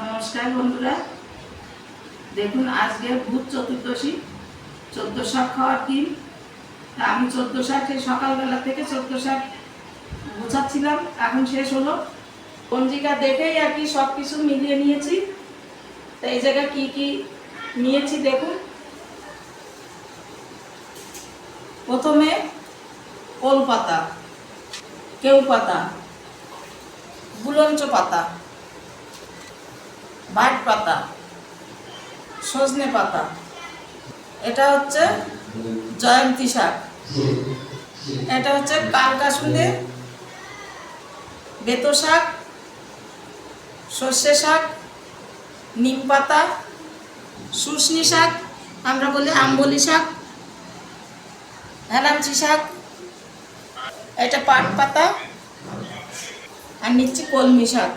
নমস্কার বন্ধুরা। দেখুন, আজকে ভূত চতুর্দশী। চোদ্দ শাক খাওয়ার দিন। তা আমি চোদ্দ শাক সেই সকালবেলা থেকে চোদ্দ শাক গুছাচ্ছিলাম। এখন শেষ হলো। পঞ্জিকা দেখেই আর কি সব কিছু মিলিয়ে নিয়েছি। তা এই জায়গায় কী কী নিয়েছি দেখুন। প্রথমে ওল পাতা কেউ পাতা গুলঞ্চ পাতা বাট পাতা, সজনে পাতা। এটা হচ্ছে জয়ন্তী শাক। এটা হচ্ছে কালকাসুন্দে বেতো শাক, সর্ষে শাক, নিম পাতা, শুশনি শাক, আমরা বলি আম্বলি শাক হেলাঞ্চি শাক, এটা পাট পাতা আর নিচ্ছি কলমি শাক।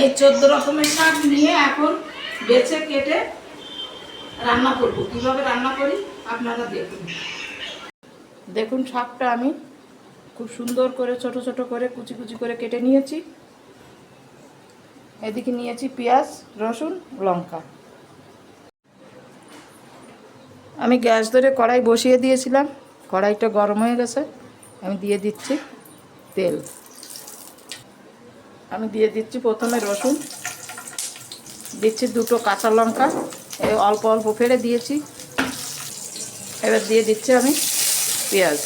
এই চোদ্দ রকমের শাক নিয়ে এখন বেছে কেটে রান্না করব। কীভাবে রান্না করি আপনারা দেখুন। দেখুন শাকটা আমি খুব সুন্দর করে, ছোট ছোট করে, কুচি কুচি করে কেটে নিয়েছি। এদিকে নিয়েছি পেঁয়াজ, রসুন, লঙ্কা। আমি গ্যাস ধরে কড়াই বসিয়ে দিয়েছিলাম। কড়াইটা গরম হয়ে গেছে। আমি দিয়ে দিচ্ছি তেল। আমি দিয়ে দিচ্ছি প্রথমে রসুন। দিচ্ছি দুটো কাঁচা লঙ্কা। অল্প অল্প ফেড়ে দিয়েছি। এবার দিয়ে দিচ্ছি আমি পেঁয়াজ।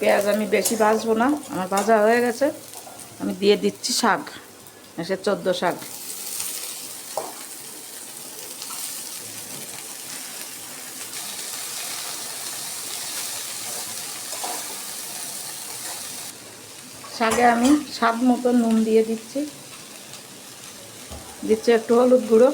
পেঁয়াজ আমি বেশি ভাজবো না, আমার ভাজা হয়ে গেছে। আমি দিয়ে দিচ্ছি শাক সে চোদ্দ শাক। শাকে আমি স্বাদ মতো নুন দিয়ে দিচ্ছি। দিচ্ছি একটু হলুদ গুঁড়ো।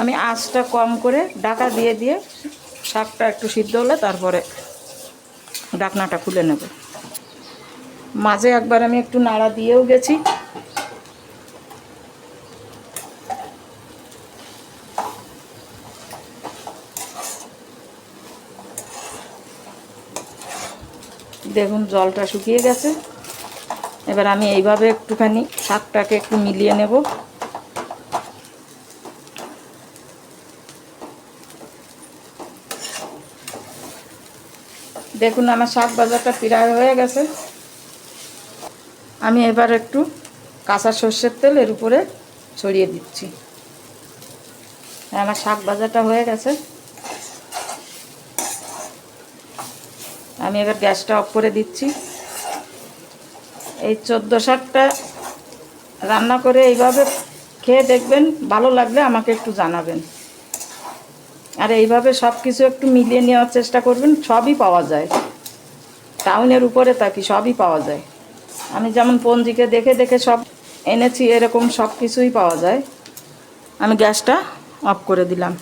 আমি আঁচটা কম করে ডাকা দিয়ে দিয়ে শাকটা একটু সিদ্ধ হলে তারপরে ডাকনাটা খুলে নেব। মাঝে একবার আমি একটু নাড়া দিয়েও গেছি। দেখুন, জলটা শুকিয়ে গেছে। এবার আমি এইভাবে একটুখানি শাকটাকে একটু মিলিয়ে নেব। দেখুন, আমার শাক বাজারটা প্রায় হয়ে গেছে। আমি এবার একটু কাঁচা সর্ষের তেল এর উপরে ছড়িয়ে দিচ্ছি। আমার শাক বাজারটা হয়ে গেছে। আমি এবার গ্যাসটা অফ করে দিচ্ছি। এই চোদ্দ শাকটা রান্না করে এইভাবে খেয়ে দেখবেন, ভালো লাগলে আমাকে একটু জানাবেন। আর এইভাবে সব কিছু একটু মিলিয়ে নেওয়ার চেষ্টা করবেন, সবই পাওয়া যায়। টাউনের উপরে থাকি, সবই পাওয়া যায়। আমি যেমন পঞ্জিকে দেখে দেখে সব এনেছি, এরকম সব কিছুই পাওয়া যায়। আমি গ্যাসটা অফ করে দিলাম।